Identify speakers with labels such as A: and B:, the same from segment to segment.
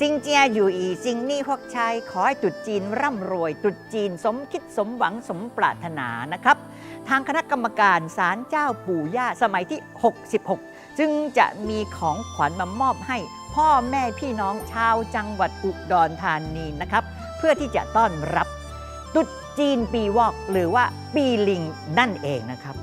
A: ซิงเจียอยู่อีซิงนี่พวกชายขอให้ตรุษจีนร่ำรวยตรุษจีนสมคิดสมหวังสมปรารถนานะครับ ทางคณะกรรมการศาลเจ้าปู่ย่าสมัยที่ 66 จึงจะมีของขวัญมามอบให้พ่อแม่พี่น้องชาวจังหวัดอุดรธานีนะครับ เพื่อที่จะต้อนรับตรุษจีนปีวอกหรือว่าปีลิงนั่นเองนะครับ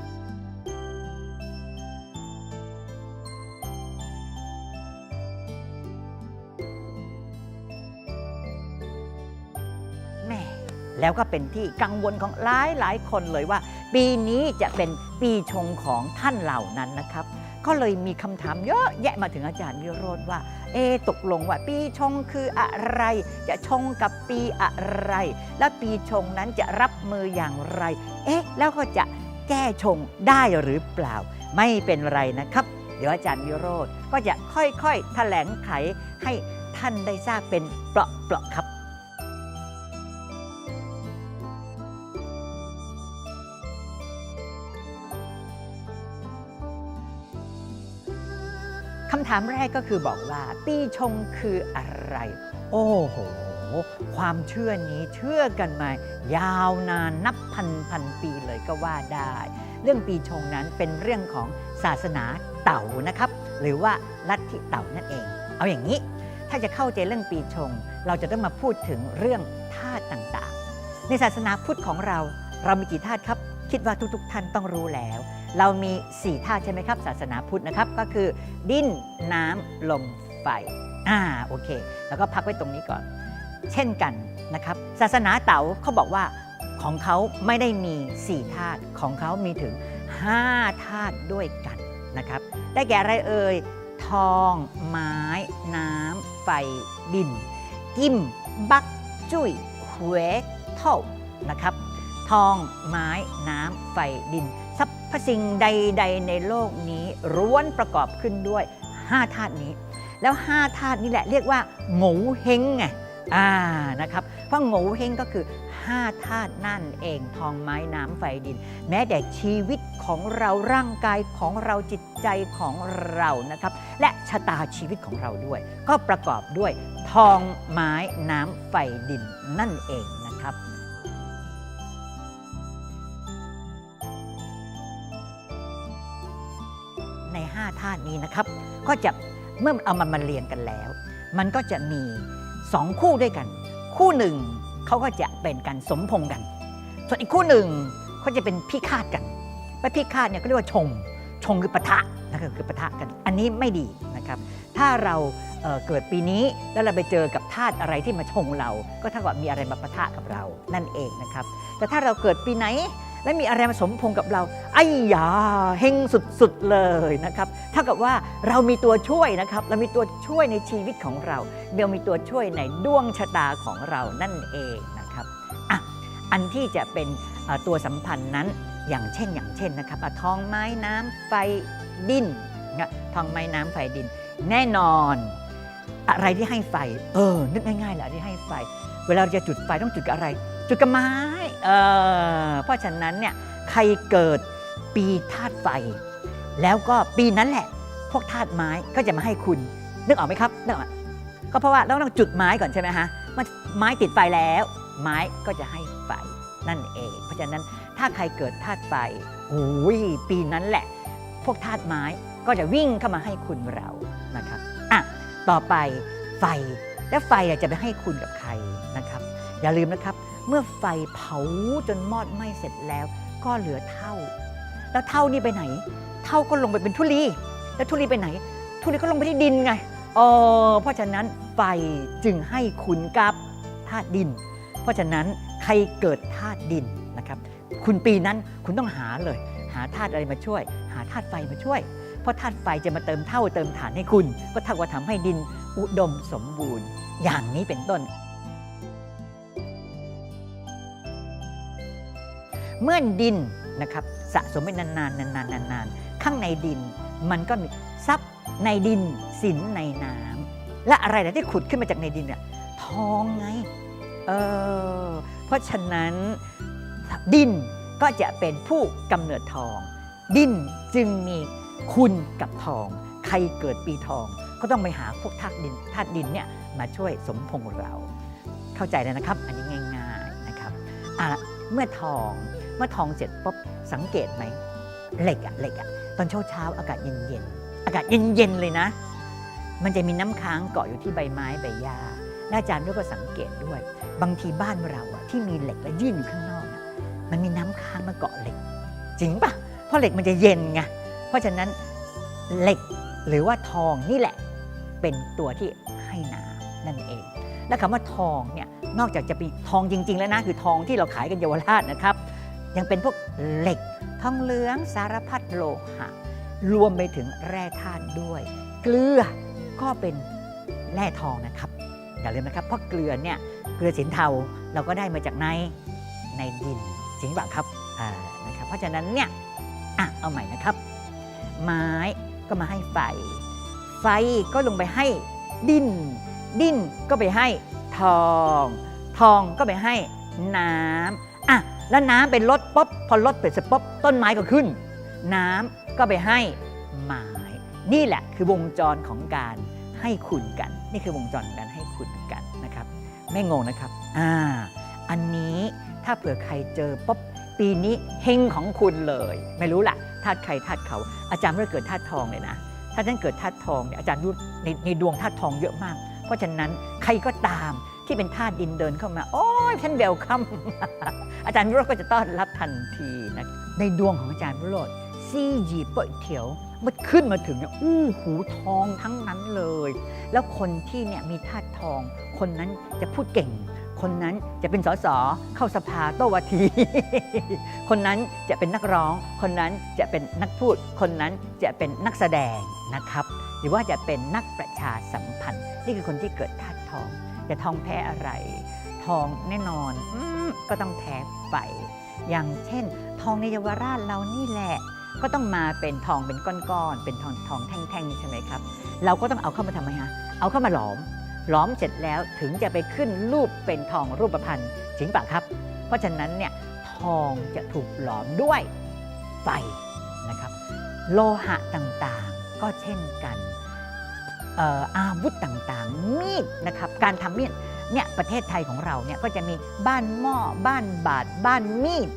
A: แล้วก็เป็นที่กังวลของหลายหลายคนเลยว่า ปีนี้จะเป็นปีชงของท่านเหล่านั้นนะครับ ก็เลยมีคำถามเยอะแยะมาถึงอาจารย์วิโรธว่า เอตกลงว่าปีชงคืออะไร จะชงกับปีอะไร และปีชงนั้นจะรับมืออย่างไร เอ๊ะ แล้วก็จะแก้ชงได้หรือเปล่า ไม่เป็นไรนะครับ เดี๋ยวอาจารย์วิโรธก็จะค่อยๆแถลงไขให้ท่านได้ทราบเป็นเปราะๆครับ คำถามแรกก็คือบอกว่าปีชงคืออะไร โอ้โห ความเชื่อนี้เชื่อกันมายาวนานนับพันพันปีเลยก็ว่าได้ เรื่องปีชงนั้นเป็นเรื่องของศาสนาเต่านะครับ หรือว่าลัทธิเต่านั่นเอง เอาอย่างนี้ ถ้าจะเข้าใจเรื่องปีชง เราจะต้องมาพูดถึงเรื่องธาตุต่างๆ ในศาสนาพุทธของเรา เรามีกี่ธาตุครับ คิดว่าทุกๆท่านต้องรู้แล้ว เรามี 4ธาตุใช่ไหมครับ ศาสนาพุทธนะครับ ก็คือดินน้ำลมไฟอ่าโอเค แล้วก็พักไว้ตรงนี้ก่อน เช่นกันนะครับ ศาสนาเต๋าเขาบอกว่าของเขาไม่ได้มี 4ธาตุของเขามีถึง 5ธาตุด้วยกันนะครับ ได้แก่อะไรเอ่ยทอง ไม้ น้ำ ไฟ ดิน กิม บัก จุ้ยเควเท่านะครับ ทอง ไม้ น้ำ ไฟ ดิน สรรพสิ่งใด ๆ ในโลกนี้ร้วนประกอบขึ้นด้วย5ธาตุนี้ แล้ว5ธาตุนี้แหละเรียกว่าโง่เฮงไงอ่านะครับเพราะโง่เฮงก็คือ5ธาตุนั่นเองทองไม้น้ำไฟดิน แม้แต่ชีวิตของเราร่างกายของเราจิตใจของเรานะครับ และชะตาชีวิตของเราด้วย ก็ประกอบด้วยทองไม้น้ำไฟดินนั่นเองนะครับ นี้นะครับ ก็จะเมื่อเอามันมาเรียงกันแล้ว มันก็จะมี 2 คู่ด้วยกัน คู่หนึ่งเขาก็จะเป็นการสมพงกัน ส่วนอีกคู่หนึ่งเขาจะเป็นพิฆาตกันไปพิฆาตเนี่ยก็เรียกว่าชง ชงคือปะทะนะครับคือปะทะกัน อันนี้ไม่ดีนะครับ ถ้าเราเเกิดปีนี้แล้วเราไปเจอกับธาตุอะไรที่มาชงเรา ก็เท่ากับมีอะไรมาปะทะกับเรานั่นเองนะครับ แต่ถ้าเราเกิดปีไหน และมีอะไรมาสมพงกับเราไอ้ยาเฮงสุดๆเลยนะครับเท่ากับว่าเรามีตัวช่วยนะครับ เรามีตัวช่วยในชีวิตของเราเรามีตัวช่วยในดวงชะตาของเรานั่นเองนะครับอะอันที่จะเป็นตัวสัมพันธ์นั้นอย่างเช่น อย่างเช่นนะครับทองไม้น้ำไฟดินนะทองไม้น้ำไฟดิน แน่นอน อะไรที่ให้ไฟ เออนึกง่ายๆแหละที่ให้ไฟ เวลาเราจะจุดไฟต้องจุดกับอะไร จุดกับไม้เออเพราะฉะนั้นเนี่ยใครเกิดปีธาตุไฟ แล้วก็ปีนั้นแหละ พวกธาตุไม้ก็จะมาให้คุณ นึกออกไหมครับนึกออกก็เพราะว่าเราต้องจุดไม้ก่อนใช่ไหมฮะมันไม้ติดไฟแล้ว ไม้ก็จะให้ไฟนั่นเอง เพราะฉะนั้นถ้าใครเกิดธาตุไฟโอ้ยปีนั้นแหละ พวกธาตุไม้ก็จะวิ่งเข้ามาให้คุณเรานะครับอะต่อไปไฟแล้วไฟจะไปให้คุณกับใครนะครับ อย่าลืมนะครับ เมื่อไฟเผาจนมอดไหม้เสร็จแล้ว ก็เหลือเท่า แล้วเท่านี่ไปไหน เท่าก็ลงไปเป็นทุลี แล้วทุลีไปไหน ทุลีก็ลงไปที่ดินไงเออเพราะฉะนั้นไฟจึงให้คุณกับธาตุดิน เพราะฉะนั้นใครเกิดธาตุดินนะครับ คุณปีนั้นคุณต้องหาเลย หาธาตุอะไรมาช่วย หาธาตุไฟมาช่วย เพราะธาตุไฟจะมาเติมเท่าเติมฐานให้คุณ ก็เท่ากับทำให้ดินอุดมสมบูรณ์ อย่างนี้เป็นต้น เมื่อดินนะครับสะสมไปนานๆนานๆนานๆข้างในดิน มันก็มีทรัพย์ในดินสินในน้ำและอะไรนะที่ขุดขึ้นมาจากในดินเนี่ยทองไงเออเพราะฉะนั้นดินก็จะเป็นผู้กำเนิดทอง ดินจึงมีคุณกับทอง ใครเกิดปีทอง ก็ต้องไปหาพวกธาตุดินธาตุดินเนี่ยมาช่วยสมพงษ์เรา เข้าใจแล้วนะครับ อันนี้ง่าย ๆนะครับอะเมื่อทอง เมื่อทองเสร็จปุ๊บสังเกตไหมเหล็กอะเหล็กอะตอนเช้าเช้าอากาศเย็นๆอากาศเย็นๆเลยนะ มันจะมีน้ำค้างเกาะอยู่ที่ใบไม้ใบหญ้าอาจารย์ด้วยก็สังเกตด้วย บางทีบ้านเราอะที่มีเหล็กและยื่นอยู่ข้างนอกมันมีน้ำค้างมาเกาะเหล็ก จริงปะเพราะเหล็กมันจะเย็นไงเพราะฉะนั้นเหล็กหรือว่าทองนี่แหละเป็นตัวที่ให้น้ำนั่นเอง และคำว่าทองเนี่ยนอกจากจะเป็นทองจริง ๆ แล้วนะคือทองที่เราขายกันเยาวราชนะครับ ยังเป็นพวกเหล็กทองเหลืองสารพัดโลหะ รวมไปถึงแร่ธาตุด้วย เกลือก็เป็นแร่ทองนะครับ อย่าลืมนะครับ เพราะเกลือเนี่ยเกลือสินเทาเราก็ได้มาจากในในดินจริงป่ะครับอ่านะครับ เพราะฉะนั้นเนี่ยอะเอาใหม่นะครับ ไม้ก็มาให้ไฟ ไฟก็ลงไปให้ดิน ดินก็ไปให้ทอง ทองก็ไปให้น้ำอะ แล้วน้ำเป็นลดปุ๊บพอลดเป็นเสร็จปุ๊บต้นไม้ก็ขึ้น น้ำก็ไปให้ไม้นี่แหละคือวงจรของการให้คุณกัน นี่คือวงจรของการให้คุณกันนะครับ ไม่งงนะครับอ่าอันนี้ถ้าเผื่อใครเจอปุ๊บปีนี้เฮงของคุณเลย ไม่รู้ล่ะธาตุใครธาตุเขา อาจารย์ไม่ได้เกิดธาตุทองเลยนะ ถ้าท่านเกิดธาตุทองเนี่ยอาจารย์รู้ในในดวงธาตุทองเยอะมาก เพราะฉะนั้นใครก็ตาม ที่เป็นธาตุดินเดินเข้ามา โอ้ยท่านเวลคัม อาจารย์วิโรจน์ก็จะต้อนรับทันทีนะในดวงของอาจารย์วิโรจน์ซี่หยีเป่ยเถียวมันขึ้นมาถึงเนี่ยอู้หูทองทั้งนั้นเลย แล้วคนที่เนี่ยมีธาตุทอง คนนั้นจะพูดเก่ง คนนั้นจะเป็นสสเข้าสภาโตวาที คนนั้นจะเป็นนักร้อง คนนั้นจะเป็นนักพูด คนนั้นจะเป็นนักแสดงนะครับ หรือว่าจะเป็นนักประชาสัมพันธ์ นี่คือคนที่เกิดธาตุทอง แต่ทองแพ้อะไร ทองแน่นอนอมก็ต้องแพ้ไฟอย่างเช่น ทองในเยาวราชเรานี่แหละ ก็ต้องมาเป็นทองเป็นก้อนๆเป็นทองทองแท่งๆใช่ไหมครับ เราก็ต้องเอาเข้ามาทำไมฮะเอาเข้ามาหลอม หลอมเสร็จแล้วถึงจะไปขึ้นรูปเป็นทองรูปพรรณจริงปะครับ เพราะฉะนั้นเนี่ยทองจะถูกหลอมด้วยไฟนะครับ โลหะต่างๆก็เช่นกันเอาวุธต่างๆ มีดนะครับการทำมีดเนี่ยประเทศไทยของเราเนี่ยก็จะมีบ้านหม้อบ้านบาดบ้านมีด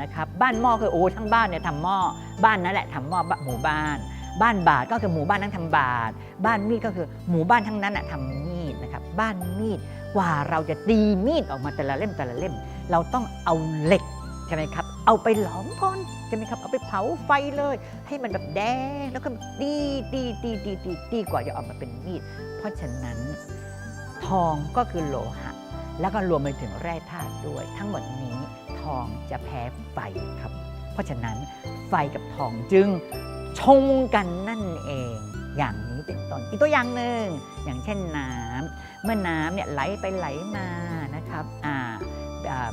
A: นะครับบ้านหม้อคือโอ้ทั้งบ้านเนี่ยทำหม้อบ้านนั่นแหละทำหม้อหมู่บ้าน บ้านบาทก็คือหมู่บ้านนั้นทำบาทบ้านมีดก็คือหมู่บ้านทั้งนั้นน่ะทำมีดนะครับบ้านมีดกว่าเราจะตีมีดออกมาแต่ละเล่มแต่ละเล่ม เราต้องเอาเหล็ก ช่ไหมครับ เอาไปหลอมก่อนใช่ไหมครับ เอาไปเผาไฟเลย ให้มันแบบแดงแล้วก็ตีตีตีตีตีตีกว่าจะออกมาเป็นมีด เพราะฉะนั้นทองก็คือโลหะ แล้วก็รวมไปถึงแร่ธาตุด้วย ทั้งหมดนี้ทองจะแพ้ไฟครับ เพราะฉะนั้นไฟกับทองจึงชงกันนั่นเอง อย่างนี้เป็นต้นอีกตัวอย่างหนึ่งอย่างเช่นน้ำเมื่อน้ำเนี่ยไหลไปไหลมานะครับอ่าอ่า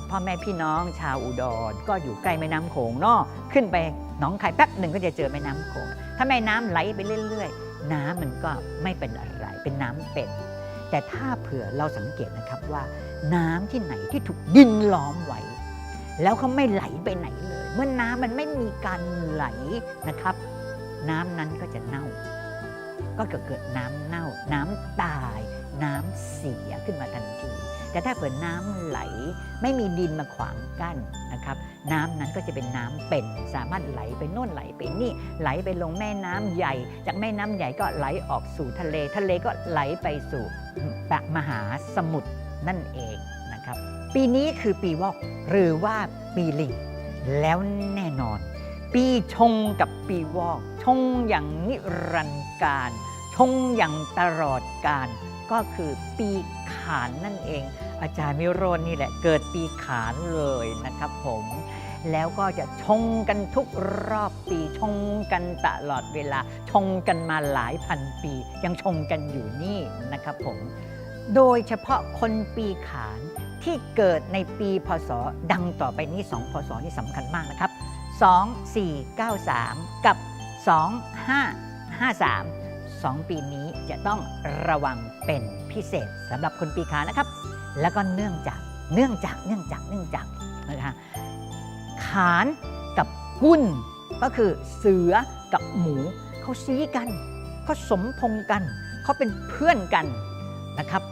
A: พ่อแม่พี่น้องชาวอุดร ก็อยู่ใกล้แม่น้ำโขงเนาะขึ้นไปหนองคายแป๊บหนึ่งก็จะเจอแม่น้ำโขงถ้าแม่น้ำไหลไปเรื่อยๆ น้ำมันก็ไม่เป็นอะไรเป็นน้ำเป็น แต่ถ้าเผื่อเราสังเกตนะครับว่า น้ำที่ไหนที่ถูกดินล้อมไว้ แล้วเขาไม่ไหลไปไหนเลย เมื่อน้ำมันไม่มีการไหลนะครับ น้ำนั้นก็จะเน่า ก็เกิดเกิดน้ำเน่า น้ำตาย น้ำเสียขึ้นมาทันที แต่ถ้าเผื่อน้ำไหล ไม่มีดินมาขวางกั้นนะครับ น้ำนั้นก็จะเป็นน้ำเป็น สามารถไหลไปโน่นไหลไปนี่ไหลไปลงแม่น้ำใหญ่ จากแม่น้ำใหญ่ก็ไหลออกสู่ทะเล ทะเลก็ไหลไปสู่ปะมหาสมุทรนั่นเองนะครับ ปีนี้คือปีวอกหรือว่าปีลิงแล้วแน่นอน ปีชงกับปีวอก ชงอย่างนิรันดร์การ ชงอย่างตลอดการ ก็คือปีานนั่นเอง อาจารย์มิโรจน์นี่แหละเกิดปีขานเลยนะครับผมแล้วก็จะชงกันทุกรอบปีชงกันตลอดเวลาชงกันมาหลายพันปี ยังชงกันอยู่นี่นะครับผม โดยเฉพาะคนปีขานที่เกิดในปีพศ ดังต่อไปนี้ 2 พศนี่สำคัญมากนะครับ 2493 กับ 2553 2 ปีนี้จะต้องระวังเป็นพิเศษสำหรับคนปีขานะครับ แล้วก็เนื่องจากเนื่องจากเนื่องจากเนื่องจากนะคะขานกับหุ้นก็คือเสือกับหมูเขาซีกันเขาสมพงกันเขาเป็นเพื่อนกันนะครับ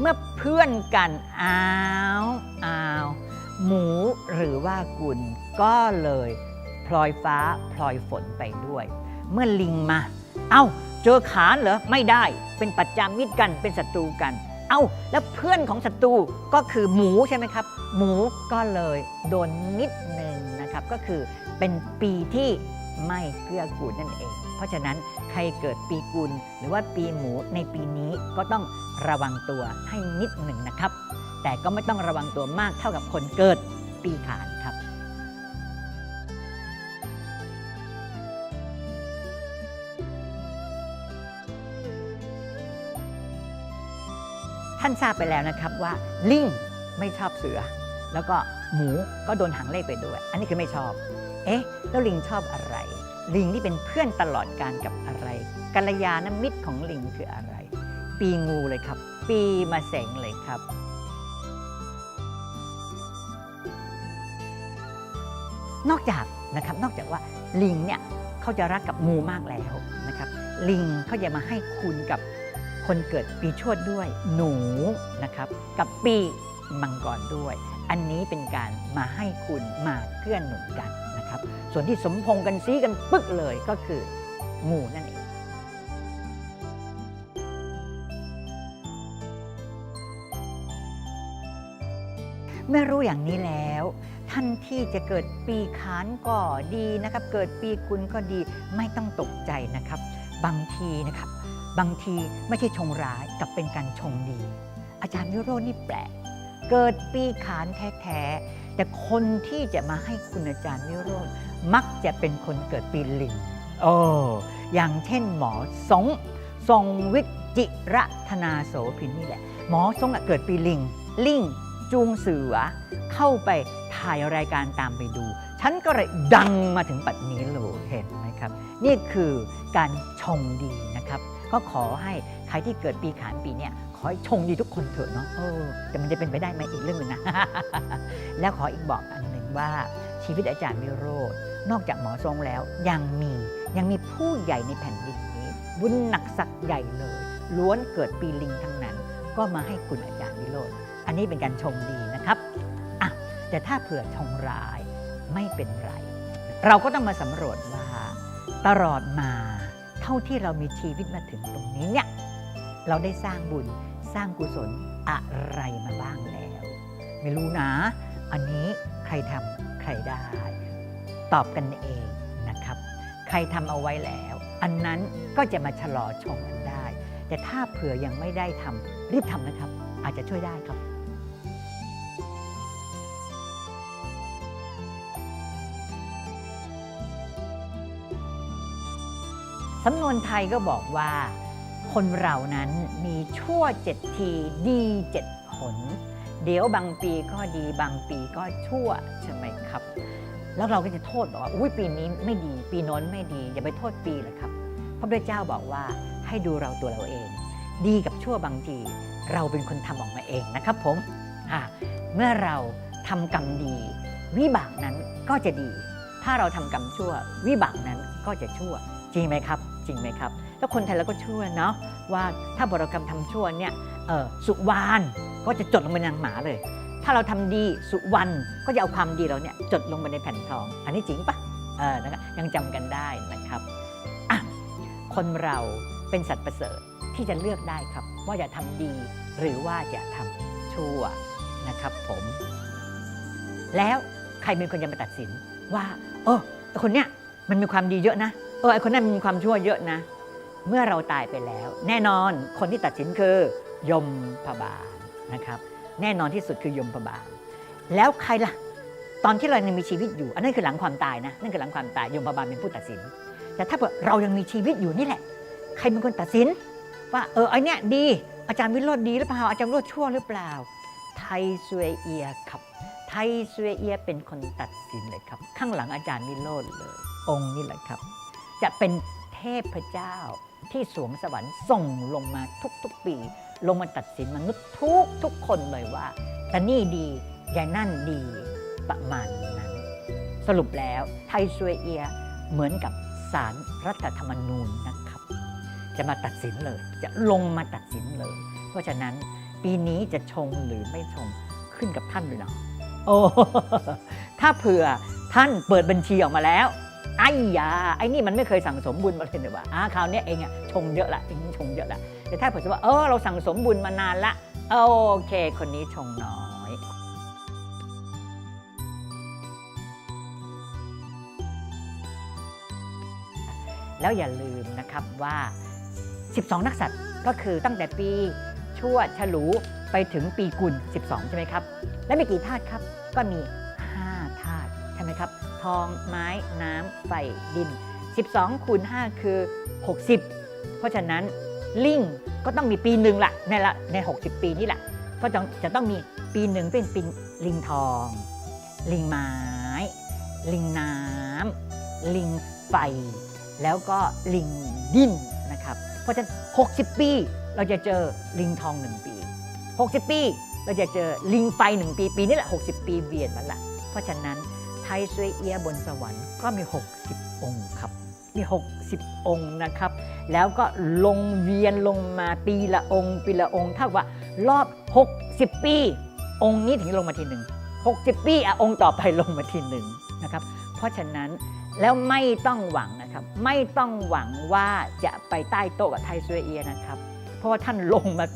A: เมื่อเพื่อนกันอ้าวอ้าวหมูหรือว่ากุลก็เลยพลอยฟ้าพลอยฝนไปด้วย เมื่อลิงมา เอ้า เจอขานเหรอไม่ได้เป็นปัจจามิตรกันเป็นศัตรูกัน เอ้าแล้วเพื่อนของศัตรูก็คือหมูใช่ไหมครับ หมูก็เลยโดนนิดหนึ่งนะครับ ก็คือเป็นปีที่ไม่เกื้อกูลนั่นเอง เพราะฉะนั้นใครเกิดปีกุลหรือว่าปีหมูในปีนี้ก็ต้องระวังตัวให้นิดหนึ่งนะครับ แต่ก็ไม่ต้องระวังตัวมากเท่ากับคนเกิดปีขานครับานทราบไปแล้วนะครับว่าลิงไม่ชอบเสือ แล้วก็หมูก็โดนหางเลขไปด้วย อันนี้คือไม่ชอบ เอ๊ะ แล้วลิงชอบอะไร ลิงที่เป็นเพื่อนตลอดการกับอะไรกัลยาณมิตรของลิงคืออะไร ปีงูเลยครับ ปีมาเสงเลยครับนอกจากนะครับนอกจากว่าลิงเนี่ยเขาจะรักกับงูมากแล้วนะครับ ลิงเขาจะมาให้คุณกับ คนเกิดปีชวดด้วยหนูนะครับกับปีมังกรด้วย อันนี้เป็นการมาให้คุณมาเกื้อนหนุนกันนะครับ ส่วนที่สมพงกันซีกันปึ๊กเลยก็คืองูนั่นเองเมื่อรู้อย่างนี้แล้ว ท่านที่จะเกิดปีขานก็ดีนะครับ เกิดปีกุลก็ดีไม่ต้องตกใจนะครับ บางทีนะครับ บางทีไม่ใช่ชงร้ายกลับเป็นการชงดี อาจารย์วิโรจน์นี่แปลก เกิดปีขานแท้ๆ แต่คนที่จะมาให้คุณอาจารย์วิโรจน์มักจะเป็นคนเกิดปีลิงโอ้อย่างเช่นหมอสงทรงวิจิระธนาโสพินนี่แหละ หมอทรงอะเกิดปีลิง ลิงจูงเสือเข้าไปถ่ายรายการตามไปดู ฉันก็เลยดังมาถึงปัจจุบันเลยเห็นไหมครับ นี่คือการชงดีนะครับ ก็ขอให้ใครที่เกิดปีขานปีเนี้ยขอให้ชงดีทุกคนเถอะเนาะเออแต่มันจะเป็นไปได้ไหมอีกเรื่องหนึ่งนะ แล้วขออีกบอกอันหนึ่งว่าชีวิตอาจารย์วิโรจน์นอกจากหมอทรงแล้วยังมียังมีผู้ใหญ่ในแผ่นดินนี้ บุญหนักสักใหญ่เลย ล้วนเกิดปีลิงทั้งนั้น ก็มาให้คุณอาจารย์วิโรจน์อันนี้เป็นการชงดีนะครับอะแต่ถ้าเผื่อชงร้ายไม่เป็นไร เราก็ต้องมาสำรวจว่าตลอดมาเท่าที่เรามีชีวิตมาถึงตรงนี้เนี่ยเราได้สร้างบุญสร้างกุศลอะไรมาบ้างแล้ว ไม่รู้นะ อันนี้ใครทำใครได้ ตอบกันเองนะครับ ใครทำเอาไว้แล้ว อันนั้นก็จะมาชะลอชงกันได้ แต่ถ้าเผื่อยังไม่ได้ทำรีบทำนะครับ อาจจะช่วยได้ครับ สำนวนไทยก็บอกว่า คนเรานั้นมีชั่วเจ็ดทีดีเจ็ดหนเดี๋ยวบางปีก็ดีบางปีก็ชั่วใช่ไหมครับ แล้วเราก็จะโทษบอกว่าอุ้ยปีนี้ไม่ดี ปีน้นไม่ดี อย่าไปโทษปีเลยครับ พระพุทธเจ้าบอกว่าให้ดูเราตัวเราเอง ดีกับชั่วบางที เราเป็นคนทำออกมาเองนะครับผมเมื่อเราทำกรรมดี วิบากนั้นก็จะดี ถ้าเราทำกรรมชั่ว วิบากนั้นก็จะชั่ว จริงไหมครับ จริงไหมครับ แล้วคนไทยเราก็เชื่อเนาะว่าถ้าบรกรรมทำชั่วเนี่ยสุวรรณก็จะจดลงไปในหนังหมาเลย ถ้าเราทำดีสุวรรณก็จะเอาความดีเราเนี่ยจดลงไปในแผ่นทอง อันนี้จริงปะเออนะครับยังจำกันได้นะครับอะคนเราเป็นสัตว์ประเสริฐที่จะเลือกได้ครับ ว่าจะทำดีหรือว่าจะทำชั่วนะครับผม แล้วใครเป็นคนจะมาตัดสินว่า เออคนเนี้ยมันมีความดีเยอะนะ เออไอคนนั้นมีความชั่วเยอะนะ เมื่อเราตายไปแล้ว แน่นอนคนที่ตัดสินคือยมพบาลนะครับ แน่นอนที่สุดคือยมพบาลแล้วใครล่ะ ตอนที่เรายังมีชีวิตอยู่ อันนั้นคือหลังความตายนะนั่นคือหลังความตายยมพบาลเป็นผู้ตัดสิน แต่ถ้าเกิดเรายังมีชีวิตอยู่นี่แหละ ใครเป็นคนตัดสิน ว่าเออไอเนี้ยดี อาจารย์วิโรจน์ดีหรือเปล่าอาจารย์วิโรจน์ชั่วหรือเปล่า ไทยซวยเอียครับ ไทยซวยเอียเป็นคนตัดสินเลยครับ ข้างหลังอาจารย์วิโรจน์เลย องค์นี่แหละครับ จะเป็นเทพเจ้าที่สวงสวรรค์ส่งลงมาทุกๆปี ลงมาตัดสินมนุษย์ทุกทุกๆคนเลยว่าแต่นี่ดียายนั่นดีประมาณนั้น สรุปแล้วไทยซวยเอียเหมือนกับสารรัฐธรรมนูญนะครับ จะมาตัดสินเลย จะลงมาตัดสินเลย เพราะฉะนั้นปีนี้จะชงหรือไม่ชงขึ้นกับท่านเลยนะโอ้ถ้าเผื่อท่านเปิดบัญชีออกมาแล้ว ไอ้ยาไอ้นี่มันไม่เคยสั่งสมบุญมาเลยเนี่ยว่าอ่าคราวนี้เองอะชงเยอะละเองชงเยอะละแต่ถ้าผื่อว่าเออเราสั่งสมบุญมานานละโอเค คนนี้ชงน้อยแล้วอย่าลืมนะครับว่า 12 นักษัตริย์ก็คือตั้งแต่ปีชั่วฉลูไปถึงปีกุล 12 ใช่ไหมครับ และมีกี่ธาตุครับ ก็มี ครับ ทองไม้น้ำไฟดิน 12คูณ5คือ 60 เพราะฉะนั้นลิงก็ต้องมีปีหนึ่งละในละใน 60 ปีนี่แหละก็จะจะต้องมีปีหนึ่งเป็นปีลิงทอง ลิงไม้ ลิงน้ำลิงไฟ แล้วก็ลิงดินนะครับ เพราะฉะนั้น 60 ปีเราจะเจอลิงทอง1ปี 60 ปี เราจะเจอลิงไฟ1ปี ปีนี้แหละ 60 ปีเวียนมาละ เพราะฉะนั้น ไทยซวยเอียบนสวรรค์ก็มี 60 องค์ครับ มี 60 องค์นะครับ แล้วก็ลงเวียนลงมาปีละองค์ ปีละองค์เท่ากับว่ารอบ 60 ปี องค์นี้ถึงลงมาทีหนึ่ง60 ปีอะองค์ต่อไปลงมาทีหนึ่งนะครับ เพราะฉะนั้นแล้วไม่ต้องหวังนะครับ ไม่ต้องหวังว่าจะไปใต้โต๊ะกับไทยซวยเอียนะครับ เพราะว่าท่านลงมา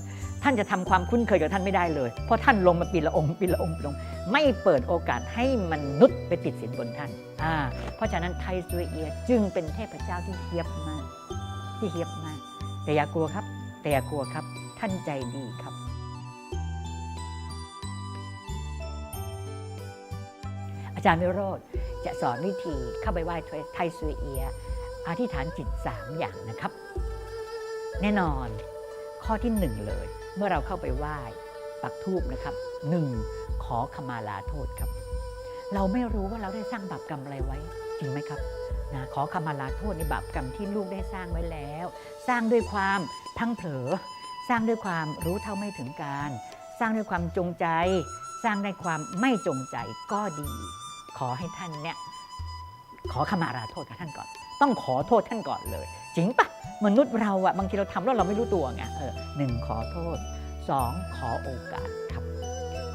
A: ท่านจะทำความคุ้นเคยกับท่านไม่ได้เลย เพราะท่านลงมาปีละองค์ปีละองค์ปีละองค์ไม่เปิดโอกาสให้มนุษย์ไปติดสินบนท่านอ่าเพราะฉะนั้นไทยซวยเอียจึงเป็นเทพเจ้าที่เฮียบมาก ที่เฮียบมาก แต่อย่ากลัวครับ แต่อย่ากลัวครับ ท่านใจดีครับ อาจารย์วิโรธจะสอนวิธีเข้าไปไหว้ไทยซวยเอียอธิษฐานจิต 3 อย่างนะครับ แน่นอนข้อที่ 1 เลย มื่อเราเข้าไปไหว้ปักทูบนะครับ 1. ขอขมาลาโทษครับ เราไม่รู้ว่าเราได้สร้างบาปกรรมอะไรไว้จริงไหมครับนะขอขมาลาโทษในบาปกรรมที่ลูกได้สร้างไว้แล้ว สร้างด้วยความพลังเผลอ สร้างด้วยความรู้เท่าไม่ถึงการ สร้างด้วยความจงใจ สร้างด้วยความไม่จงใจก็ดี ขอให้ท่านเนี่ยขอขมาลาโทษกับท่านก่อน ต้องขอโทษท่านก่อนเลย จริงปะมนุษย์เราอะบางทีเราทำแล้วเราไม่รู้ตัวไงเออหนึ่งขอโทษสองขอโอกาสครับ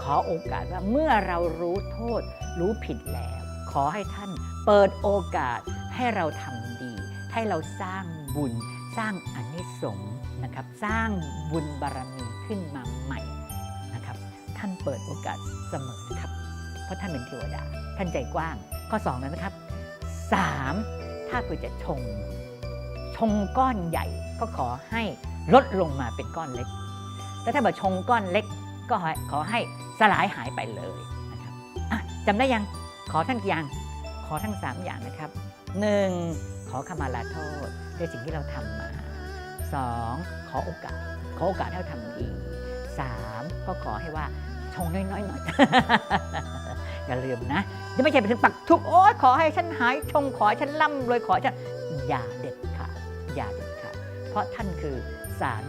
A: ขอโอกาสว่าเมื่อเรารู้โทษ รู้ผิดแล้ว ขอให้ท่านเปิดโอกาสให้เราทำดี ให้เราสร้างบุญ สร้างอนิสงส์นะครับ สร้างบุญบารมีขึ้นมาใหม่นะครับ ท่านเปิดโอกาสเสมอครับ เพราะท่านเป็นเทวดา ท่านใจกว้าง ข้อ2แล้วนะครับ 3. ถ้าเพื่อจะชง ชงก้อนใหญ่ก็ขอให้ลดลงมาเป็นก้อนเล็ก แล้วถ้าแบบชงก้อนเล็กก็ขอให้สลายหายไปเลยนะครับจำได้ยังขอท่านกี่อย่างขอทั้ง 3 อย่างนะครับ 1. ขอขมาลาโทษด้วยสิ่งที่เราทำมา 2. ขอโอกาส ขอโอกาสให้เราทำดี 3. ก็ขอให้ว่าชงน้อยๆหน่อยอย่าลืมนะจะไม่ใช่ไปถึงปักทุกโอ๊ยขอให้ฉันหายชงขอให้ฉันร่ำรวยขอให้ฉันอย่าเด็ด อย่าเด็ดขาดเพราะท่านคือสาร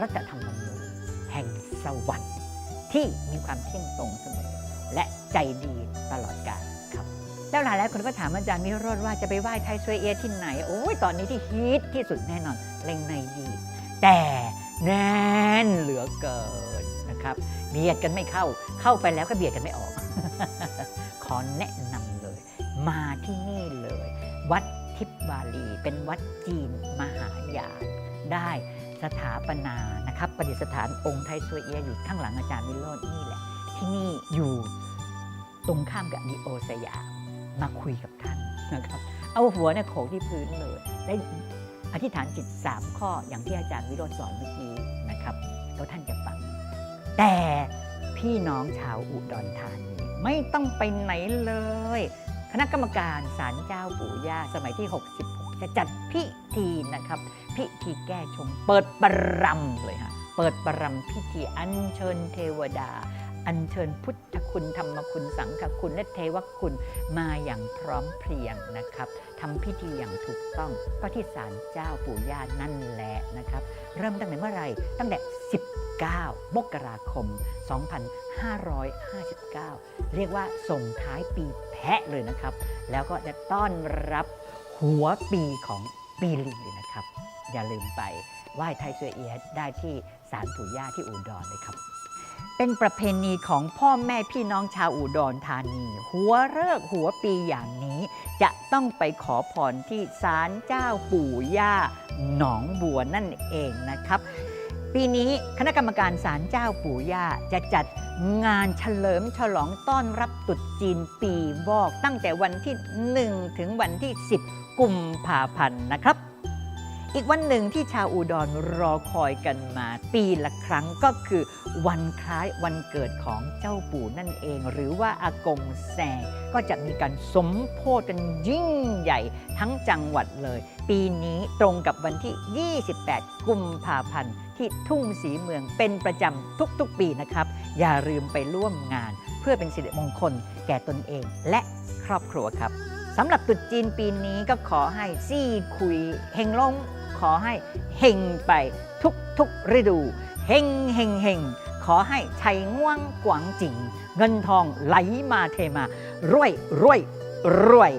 A: รัฐธรรมนูญแห่งสวรรค์ที่มีความเที่ยงตรงเสมอ และใจดีตลอดกาลครับ แล้วหลายๆคนก็ถามอาจารย์นิโรธว่าจะไปไหว้ไทยสวยเอียที่ไหน โอ้ยตอนนี้ที่ฮิตที่สุดแน่นอนเล็งในดี แต่แน่นเหลือเกินนะครับเบียดกันไม่เข้าเข้าไปแล้วก็เบียดกันไม่ออก ขอแนะนำเลย มาที่นี่เลย วัด ทิพวาลี เป็นวัดจีนมหายานได้สถาปนานะครับประดิษฐานองค์ไทยสวยเอียอยู่ข้างหลังอาจารย์วิโรจน์นี่แหละ ที่นี่อยู่ตรงข้ามกับดีโอสยามมาคุยกับท่านนะครับ เอาหัวเนี่ยโขกที่พื้นเลย ได้อธิษฐานจิต 3 ข้ออย่างที่อาจารย์วิโรจน์สอนเมื่อกี้นะครับแล้วท่านจะฟัง แต่พี่น้องชาวอุดรธานีไม่ต้องไปไหนเลย คณะกรรมการศาลเจ้าปู่ย่าสมัยที่ 66 จะจัดพิธีนะครับ พิธีแก้ชงเปิดปรำเลยฮะเปิดประรำพิธีอัญเชิญเทวดา อัญเชิญพุทธคุณธรรมคุณสังฆคุณและเทวคุณมาอย่างพร้อมเพรียงนะครับทำพิธีอย่างถูกต้องก็ที่ศาลเจ้าปู่ย่านั่นแหละนะครับ เริ่มตั้งแต่เมื่อไหร่ตั้งแต่ 19 มกราคม 2559 เรียกว่าส่งท้ายปี แพะเลยนะครับ แล้วก็จะต้อนรับหัวปีของปีลิงเลยนะครับ อย่าลืมไปไหว้ไทยสวยเอียะได้ที่ศาลปู่ย่าที่อุดรเลยครับ เป็นประเพณีของพ่อแม่พี่น้องชาวอุดรธานี หัวเลิกหัวปีอย่างนี้ จะต้องไปขอพรที่ศาลเจ้าปู่ย่าหนองบัวนั่นเองนะครับ ปีนี้คณะกรรมการศาลเจ้าปู่ย่าจะจัดงานเฉลิมฉลองต้อนรับตรุษจีนปีวอกตั้งแต่วันที่ 1 ถึงวันที่ 10 กุมภาพันธ์นะครับ อีกวันหนึ่งที่ชาวอุดรรอคอยกันมาปีละครั้งก็คือวันคล้ายวันเกิดของเจ้าปู่นั่นเอง หรือว่าอากงแซก็จะมีการสมโพธิกันยิ่งใหญ่ทั้งจังหวัดเลย ปีนี้ตรงกับวันที่ 28 กุมภาพันธ์ที่ทุ่งสีเมืองเป็นประจำทุกๆปีนะครับ อย่าลืมไปร่วมงาน เพื่อเป็นสิริมงคลแก่ตนเองและครอบครัวครับสำหรับตรุษจีนปีนี้ก็ขอให้ซี่คุยเฮงลง ขอให้เฮงไปทุกทุกฤดูเฮงเฮงเฮงขอให้ชัยง่วงกวางจิง เงินทองไหลมาเทมารวยรวยรวย